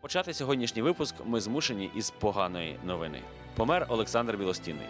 Почати сьогоднішній випуск ми змушені із поганої новини. Помер Олександр Білостінний.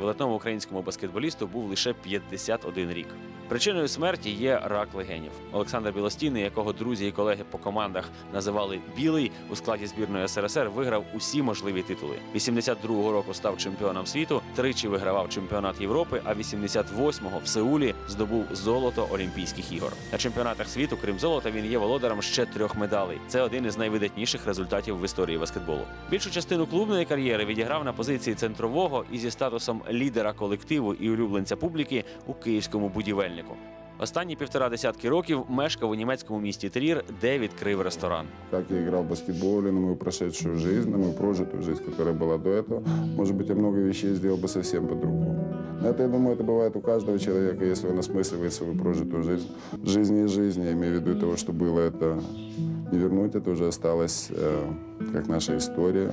Видатному українському баскетболісту був лише 51 рік. Причиною смерті є рак легенів. Олександр Білостінний, якого друзі і колеги по командах називали Білий у складі збірної СРСР, виграв усі можливі титули. 82-го року став чемпіоном світу, тричі вигравав чемпіонат Європи, а 88-го в Сеулі здобув золото Олімпійських ігор. На чемпіонатах світу, крім золота, він є володарем ще трьох медалей. Це один із найвидатніших результатів в історії баскетболу. Більшу частину клубної кар'єри відіграв на позиції центрового і зі статусом лідера колективу і улюбленця публіки у київському будівельнику. Останні півтора десятки років мешкав у німецькому місті Трір, де відкрив ресторан. как я играл в баскетбол, на мою прошедшую жизнь, на мою прожитую жизнь, которая была до этого, может быть, я много вещей сделал бы совсем по-другому. Но это, я думаю, это бывает у каждого человека, если он осмысливает свою прожитую жизнь. Жизнь и жизнь, я имею в виду того, что было, это не вернуть, это уже осталось э, как наша история.